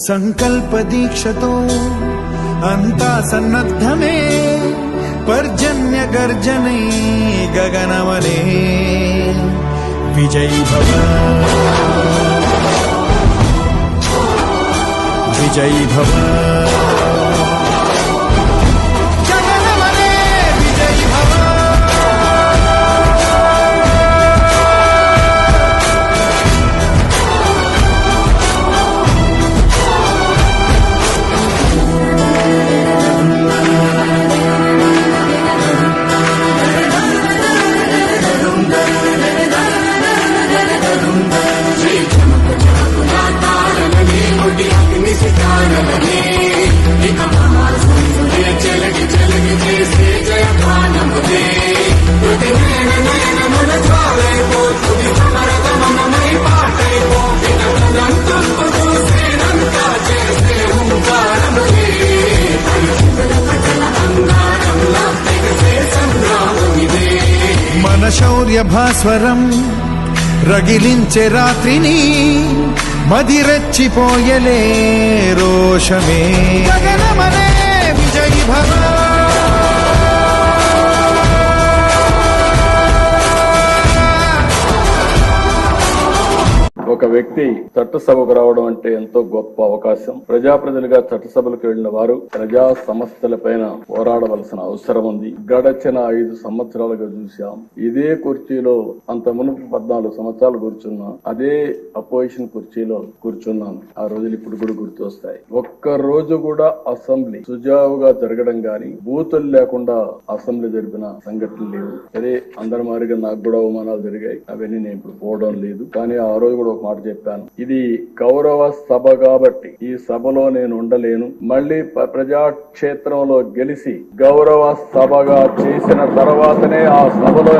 सङ्कल्पदीक्षतो अन्ता सन्नद्ध पर्जन्यगर्जने गगनवने विजयी भव। विजयी भव। మన భాస్వరం రగిలించే రాత్రిని మదిరెచ్చిపోయలే రోషమే. గగనమనే విజయీ భవ ఒక వ్యక్తి చట్టసభకు రావడం అంటే ఎంతో గొప్ప అవకాశం. ప్రజాప్రతినిధిగా చట్టసభలకు వెళ్ళిన వారు ప్రజా సమస్యల పైన పోరాడవలసిన అవసరం ఉంది. గడచిన ఐదు సంవత్సరాలుగా చూశాం. ఇదే కుర్చీలో అంత మునుపు పద్నాలుగు సంవత్సరాలు కూర్చున్నా అదే అపోజిషన్ కుర్చీలో కూర్చున్నాను. ఆ రోజులు ఇప్పుడు కూడా గుర్తొస్తాయి. ఒక్క రోజు కూడా అసెంబ్లీ సుజావుగా జరగడం గాని బూతులు లేకుండా అసెంబ్లీ జరిపిన సంఘటనలు లేవు. అదే అందరి మారిగా నాకు కూడా అవమానాలు జరిగాయి. అవన్నీ నేను ఇప్పుడు పోవడం లేదు. కానీ ఆ రోజు కూడా ఒక మాట చెప్పాను. ఇది గౌరవ సభ కాబట్టి ఈ సభలో నేను ఉండలేను. మళ్ళీ ప్రజాక్షేత్రంలో గెలిచి గౌరవ సభగా చేసిన తర్వాతనే ఆ సభలో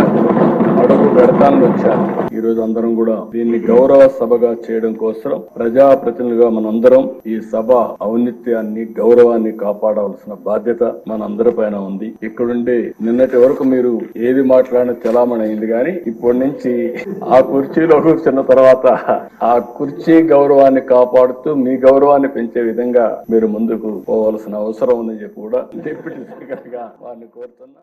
అడుగు పెడతానని వచ్చాను. ఈ రోజు అందరం కూడా దీన్ని గౌరవ సభగా చేయడం కోసం ప్రజాప్రతినిధులుగా మనందరం ఈ సభ ఔన్నత్యాన్ని గౌరవాన్ని కాపాడవలసిన బాధ్యత మనందరి పైన ఉంది. ఇక్కడుండి నిన్నటి వరకు మీరు ఏది మాట్లాడిన చలామణి అయింది కానీ ఇప్పటి నుంచి ఆ కుర్చీలో కూర్చున్న తర్వాత ఆ కుర్చీ గౌరవాన్ని కాపాడుతూ మీ గౌరవాన్ని పెంచే విధంగా మీరు ముందుకు పోవాల్సిన అవసరం ఉందని చెప్పి కూడా డిప్యూటీ స్పీకర్గా వారిని కోరుతున్నా.